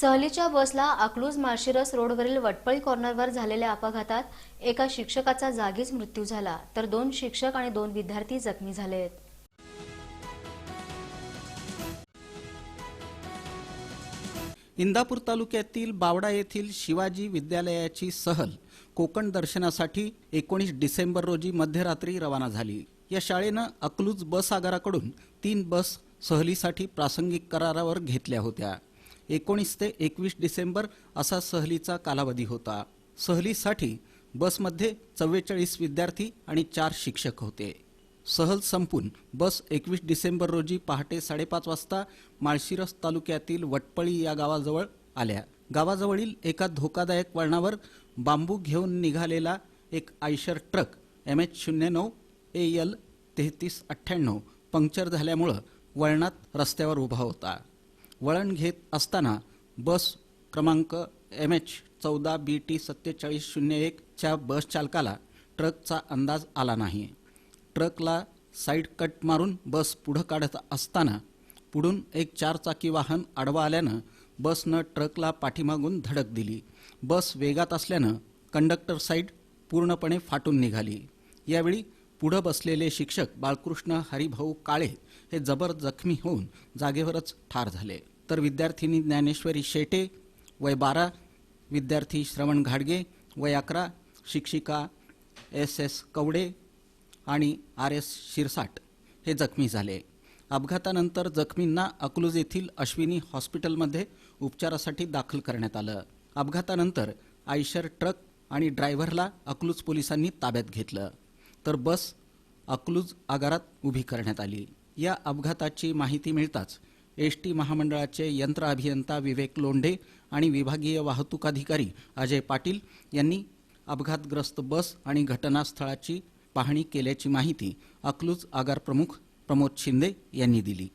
सहलीच्या बसला अकलूज माळशिरस रोडवरील वटपळी कॉर्नरवर झालेल्या अपघातात एका शिक्षकाचा जागीच मृत्यू झाला तर दोन शिक्षक आणि दोन विद्यार्थी जखमी झाले आहेत इंदापूर तालुक्यातील बावडा येथील शिवाजी विद्यालयाची सहल कोकण दर्शनासाठी एकोणीस डिसेंबर रोजी मध्यरात्री रवाना झाली. या शाळेनं अकलूज बस आगाराकडून तीन बस सहलीसाठी प्रासंगिक करारावर घेतल्या होत्या. एकोणीस ते एकवीस डिसेंबर असा सहलीचा कालावधी होता. सहलीसाठी बसमध्ये चव्वेचाळीस विद्यार्थी आणि चार शिक्षक होते. सहल संपून बस एकवीस डिसेंबर रोजी पहाटे साडेपाच वाजता माळशिरस तालुक्यातील वटपळी या गावाजवळ आल्या. गावाजवळील एका धोकादायक वळणावर बांबू घेऊन निघालेला एक आयशर ट्रक एम एच शून्य नऊ ए एल तेहतीस अठ्ठ्याण्णव पंक्चर झाल्यामुळं वळणात रस्त्यावर उभा होता. वळण घेत असताना बस क्रमांक एम एच चौदा बी टी सत्तेचाळीस शून्य एकच्या बस चालकाला ट्रकचा अंदाज आला नाही. ट्रकला साईड कट मारून बस पुढं काढत असताना पुढून एक चारचाकी वाहन आडवा आल्यानं बसनं ट्रकला पाठीमागून धडक दिली. बस वेगात असल्यानं कंडक्टर साईड पूर्णपणे फाटून निघाली. यावेळी पुढं बसलेले शिक्षक बाळकृष्ण हरिभाऊ काळे हे जबर जखमी होऊन जागेवरच ठार झाले. तर विद्यार्थिनी ज्ञानेश्वरी शेटे वय बारा विद्यार्थी श्रवण घाडगे वय अकरा शिक्षिका एस एस कवडे आणि आर एस शिरसाट हे जखमी झाले. अपघातानंतर जखमींना अकलूज येथील अश्विनी हॉस्पिटलमध्ये उपचारासाठी दाखल करण्यात आलं. अपघातानंतर आयशर ट्रक आणि ड्रायव्हरला अकलूज पोलिसांनी ताब्यात घेतलं. तर बस अकलूज आगारात उभी करण्यात आली. या अपघाताची माहिती मिळताच एस टी महामंडळाचे यंत्र अभियंता विवेक लोंढे आणि विभागीय वाहतूक अधिकारी अजय पाटील यांनी अपघातग्रस्त बस आणि घटनास्थळाची पाहणी केल्याची माहिती अकलूज आगार प्रमुख प्रमोद शिंदे यांनी दिली.